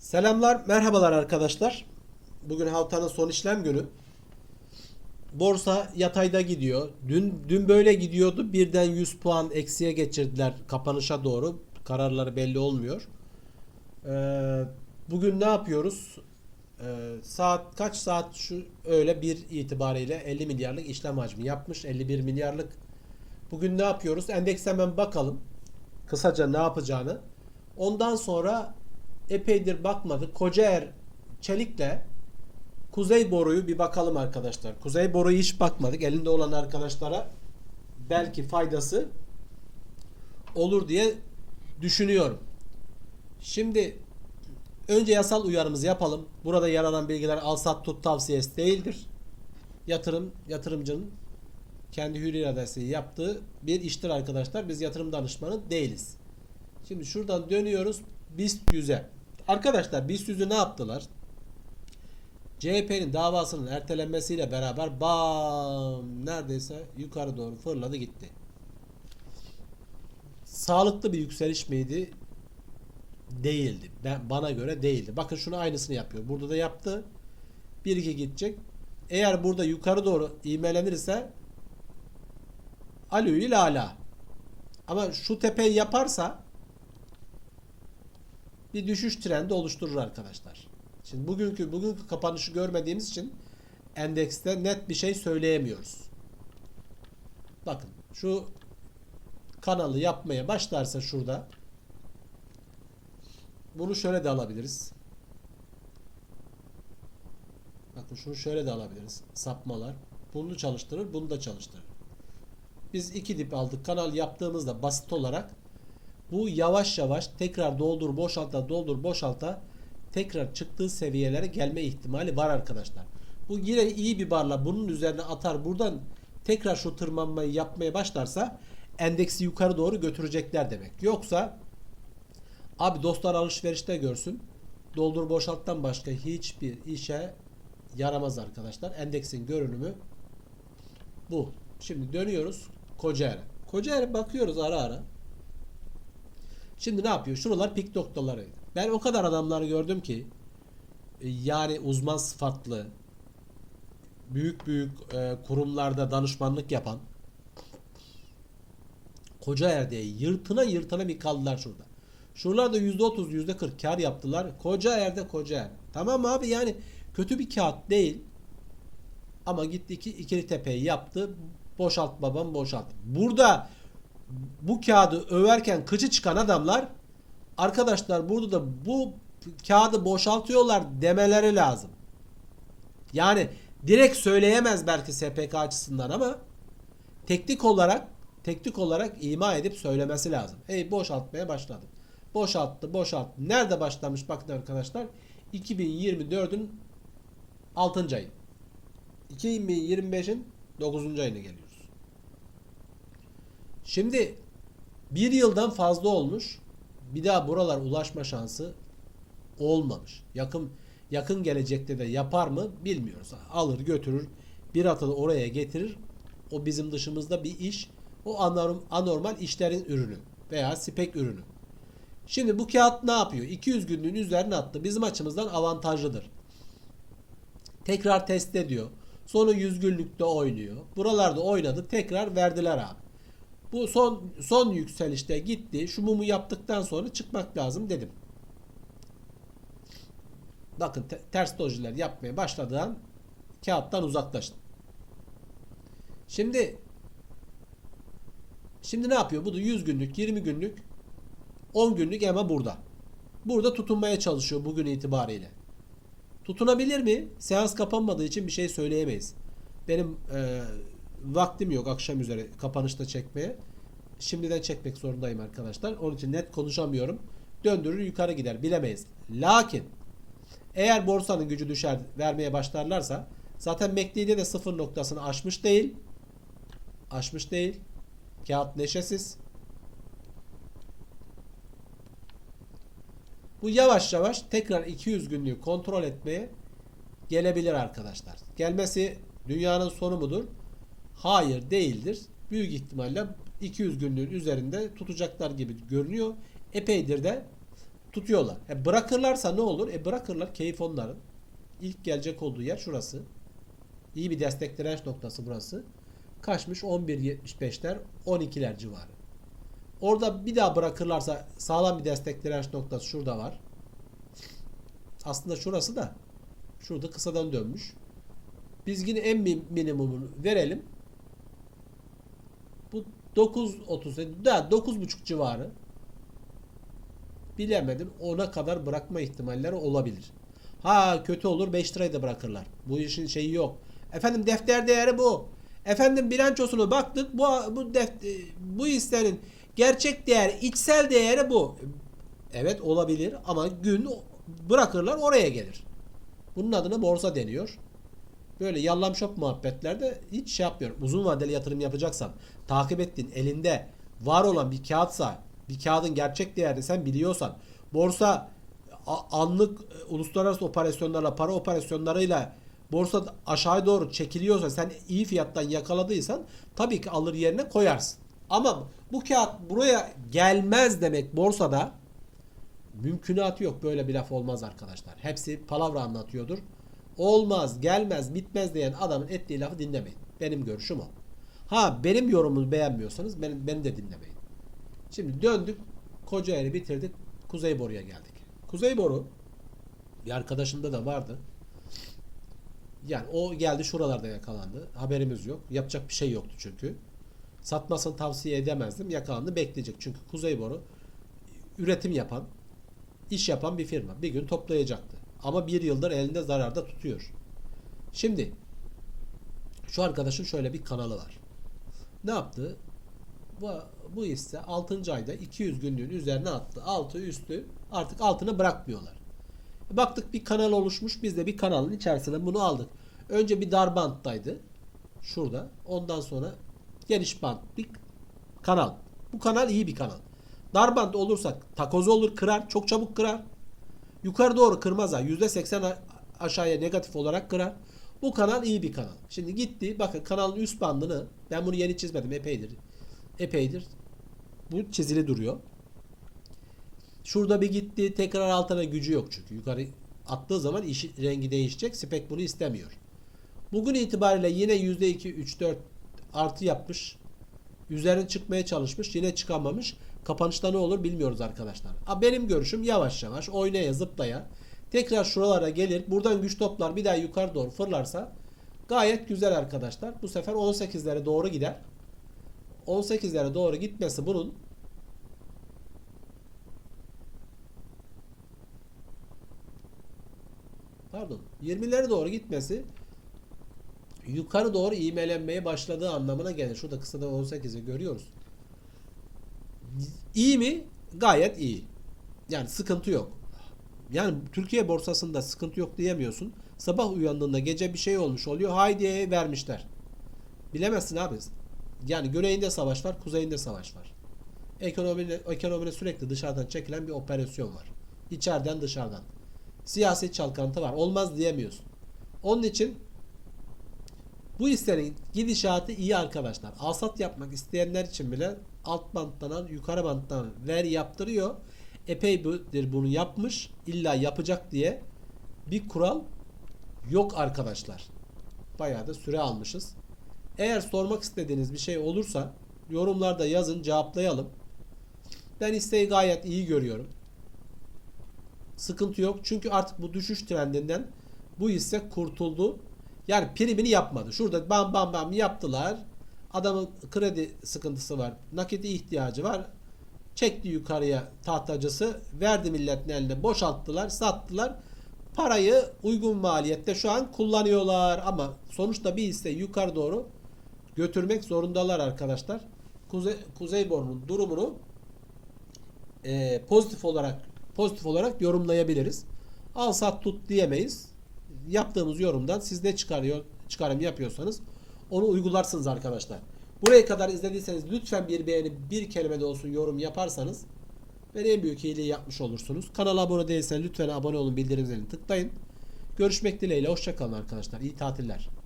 Selamlar, merhabalar arkadaşlar. Bugün haftanın son işlem günü. Borsa yatayda gidiyor. Dün dün böyle gidiyordu. Birden 100 puan eksiye geçirdiler kapanışa doğru. Kararları belli olmuyor. Ee, bugün ne yapıyoruz? Ee, saat kaç saat şu öyle bir itibariyle 50 milyarlık işlem hacmi yapmış. 51 milyarlık. Bugün ne yapıyoruz? Endeks hemen bakalım. Kısaca ne yapacağını. Ondan sonra epeydir bakmadık. Kocaer Çelik'le Kuzey Boru'yu bir bakalım arkadaşlar. Kuzey Boru'yu hiç bakmadık. Elinde olan arkadaşlara belki faydası olur diye düşünüyorum. Şimdi önce yasal uyarımızı yapalım. Burada yer alan bilgiler al sat tut tavsiyesi değildir. Yatırım yatırımcının kendi hür iradesi yaptığı bir iştir arkadaşlar. Biz yatırım danışmanı değiliz. Şimdi şuradan dönüyoruz BIST 100'e. Arkadaşlar BIST 100'ü ne yaptılar? CHP'nin davasının ertelenmesiyle beraber bam neredeyse yukarı doğru fırladı gitti. Sağlıklı bir yükseliş miydi? Değildi. Ben, bana göre değildi. Bakın şunu aynısını yapıyor. Burada da yaptı. 1-2 gidecek. Eğer burada yukarı doğru ivmelenirse alüyü lala. Ama şu tepeyi yaparsa bir düşüş trendi oluşturur arkadaşlar. Şimdi bugünkü bugünkü kapanışı görmediğimiz için endekste net bir şey söyleyemiyoruz. Bakın şu kanalı yapmaya başlarsa şurada bunu şöyle de alabiliriz. Bakın şunu şöyle de alabiliriz. Sapmalar. Bunu çalıştırır, bunu da çalıştırır. Biz iki dip aldık. Kanal yaptığımızda basit olarak bu yavaş yavaş tekrar doldur boşalta doldur boşalta tekrar çıktığı seviyelere gelme ihtimali var arkadaşlar. Bu yine iyi bir barla bunun üzerine atar buradan tekrar şu tırmanmayı yapmaya başlarsa endeksi yukarı doğru götürecekler demek. Yoksa abi dostlar alışverişte görsün doldur boşalttan başka hiçbir işe yaramaz arkadaşlar. Endeksin görünümü bu. Şimdi dönüyoruz Kocaeli. Kocaeli bakıyoruz ara ara. Şimdi ne yapıyor? Şuralar pik noktaları. Ben o kadar adamları gördüm ki e, yani uzman sıfatlı büyük büyük e, kurumlarda danışmanlık yapan koca yerde yırtına yırtına bir kaldılar şurada. Şuralarda %30 %40 kar yaptılar. Koca yerde koca yer. Tamam abi yani kötü bir kağıt değil. Ama gitti iki, ikili tepeyi yaptı. Boşalt babam boşalt. Burada bu kağıdı överken kıçı çıkan adamlar arkadaşlar burada da bu kağıdı boşaltıyorlar demeleri lazım. Yani direkt söyleyemez belki SPK açısından ama teknik olarak teknik olarak ima edip söylemesi lazım. Hey boşaltmaya başladım. Boşalttı, boşalttı. Nerede başlamış bakın arkadaşlar? 2024'ün 6. ayı. 2025'in 9. ayına geliyoruz. Şimdi bir yıldan fazla olmuş. Bir daha buralar ulaşma şansı olmamış. Yakın yakın gelecekte de yapar mı bilmiyoruz. Alır götürür bir atılı oraya getirir. O bizim dışımızda bir iş. O anorm- anormal işlerin ürünü veya spek ürünü. Şimdi bu kağıt ne yapıyor? 200 günlüğün üzerine attı. Bizim açımızdan avantajlıdır. Tekrar test ediyor. Sonra 100 günlükte oynuyor. Buralarda oynadı. Tekrar verdiler abi. Bu son son yükselişte gitti. Şu mumu yaptıktan sonra çıkmak lazım dedim. Bakın te- ters dojiler yapmaya başladığı an kağıttan uzaklaştım. Şimdi şimdi ne yapıyor? Bu da 100 günlük, 20 günlük, 10 günlük ama burada. Burada tutunmaya çalışıyor bugün itibariyle. Tutunabilir mi? Seans kapanmadığı için bir şey söyleyemeyiz. Benim e, vaktim yok akşam üzere kapanışta çekmeye. Şimdiden çekmek zorundayım arkadaşlar. Onun için net konuşamıyorum. Döndürür yukarı gider bilemeyiz. Lakin eğer borsanın gücü düşer vermeye başlarlarsa zaten MACD'de de sıfır noktasını aşmış değil. Aşmış değil. Kağıt neşesiz. Bu yavaş yavaş tekrar 200 günlüğü kontrol etmeye gelebilir arkadaşlar. Gelmesi dünyanın sonu mudur? Hayır değildir. Büyük ihtimalle 200 günlüğün üzerinde tutacaklar gibi görünüyor. Epeydir de tutuyorlar. E bırakırlarsa ne olur? E bırakırlar keyif onların. İlk gelecek olduğu yer şurası. İyi bir destek direnç noktası burası. Kaçmış 11.75'ler 12'ler civarı. Orada bir daha bırakırlarsa sağlam bir destek direnç noktası şurada var. Aslında şurası da şurada kısadan dönmüş. Biz yine en min- minimumunu verelim. Bu 9.30 da 9.5 civarı. Bilemedim. Ona kadar bırakma ihtimalleri olabilir. Ha kötü olur 5 lirayı da bırakırlar. Bu işin şeyi yok. Efendim defter değeri bu. Efendim bilançosunu baktık bu bu def, bu hissenin gerçek değeri, içsel değeri bu. Evet olabilir ama gün bırakırlar oraya gelir. Bunun adına borsa deniyor. Böyle yallam şop muhabbetlerde hiç şey yapmıyorum. Uzun vadeli yatırım yapacaksan, takip ettiğin elinde var olan bir kağıtsa, bir kağıdın gerçek değerini sen biliyorsan, borsa anlık e, uluslararası operasyonlarla, para operasyonlarıyla borsa aşağı doğru çekiliyorsa, sen iyi fiyattan yakaladıysan tabii ki alır yerine koyarsın. Ama bu kağıt buraya gelmez demek borsada mümkünatı yok. Böyle bir laf olmaz arkadaşlar. Hepsi palavra anlatıyordur. Olmaz, gelmez, bitmez diyen adamın ettiği lafı dinlemeyin. Benim görüşüm o. Ha benim yorumumu beğenmiyorsanız benim, beni de dinlemeyin. Şimdi döndük. Kocaeli bitirdik. Kuzeyboru'ya geldik. Kuzeyboru bir arkadaşımda da vardı. Yani o geldi şuralarda yakalandı. Haberimiz yok. Yapacak bir şey yoktu çünkü. Satmasını tavsiye edemezdim. Yakalandı bekleyecek. Çünkü Kuzeyboru üretim yapan, iş yapan bir firma. Bir gün toplayacaktı. Ama bir yıldır elinde zararda tutuyor. Şimdi şu arkadaşın şöyle bir kanalı var. Ne yaptı? Bu, bu hisse 6. ayda 200 günlüğün üzerine attı. Altı üstü artık altını bırakmıyorlar. Baktık bir kanal oluşmuş. Biz de bir kanalın içerisine bunu aldık. Önce bir dar banttaydı. Şurada. Ondan sonra geniş bant bir kanal. Bu kanal iyi bir kanal. Dar bant olursak takoz olur kırar. Çok çabuk kırar. Yukarı doğru kırmaz ha. %80 a- aşağıya negatif olarak kırar. Bu kanal iyi bir kanal. Şimdi gitti. Bakın kanalın üst bandını ben bunu yeni çizmedim. Epeydir. Epeydir. Bu çizili duruyor. Şurada bir gitti. Tekrar altına gücü yok çünkü. Yukarı attığı zaman işi, rengi değişecek. Spek bunu istemiyor. Bugün itibariyle yine %2, 3, 4 artı yapmış. Üzerine çıkmaya çalışmış. Yine çıkamamış. Kapanışta ne olur bilmiyoruz arkadaşlar. Ha, benim görüşüm yavaş yavaş oynaya zıplaya tekrar şuralara gelir. Buradan güç toplar bir daha yukarı doğru fırlarsa gayet güzel arkadaşlar. Bu sefer 18'lere doğru gider. 18'lere doğru gitmesi bunun pardon 20'lere doğru gitmesi yukarı doğru ivmelenmeye başladığı anlamına gelir. Şurada kısada 18'i görüyoruz. İyi mi? Gayet iyi. Yani sıkıntı yok. Yani Türkiye borsasında sıkıntı yok diyemiyorsun. Sabah uyandığında gece bir şey olmuş oluyor. Haydi vermişler. Bilemezsin abi. Yani güneyinde savaş var, kuzeyinde savaş var. Ekonomide, ekonomide sürekli dışarıdan çekilen bir operasyon var. İçeriden dışarıdan. Siyasi çalkantı var. Olmaz diyemiyorsun. Onun için bu hissenin gidişatı iyi arkadaşlar. Alsat yapmak isteyenler için bile alt banttan yukarı banttan ver yaptırıyor. Epeydir bunu yapmış. İlla yapacak diye bir kural yok arkadaşlar. Bayağı da süre almışız. Eğer sormak istediğiniz bir şey olursa yorumlarda yazın cevaplayalım. Ben hisseyi gayet iyi görüyorum. Sıkıntı yok. Çünkü artık bu düşüş trendinden bu hisse kurtuldu. Yani primini yapmadı. Şurada bam bam bam yaptılar. Adamın kredi sıkıntısı var. Nakite ihtiyacı var. Çekti yukarıya tahtacısı. Verdi milletin eline. Boşalttılar. Sattılar. Parayı uygun maliyette şu an kullanıyorlar. Ama sonuçta bir hisse yukarı doğru götürmek zorundalar arkadaşlar. Kuzey, Kuzeybor'un durumunu e, pozitif olarak pozitif olarak yorumlayabiliriz. Al sat tut diyemeyiz. Yaptığımız yorumdan siz ne çıkarıyor çıkarım yapıyorsanız onu uygularsınız arkadaşlar. Buraya kadar izlediyseniz lütfen bir beğeni bir kelime de olsun yorum yaparsanız ben en büyük iyiliği yapmış olursunuz. Kanala abone değilseniz lütfen abone olun bildirim zilini tıklayın. Görüşmek dileğiyle hoşçakalın arkadaşlar. İyi tatiller.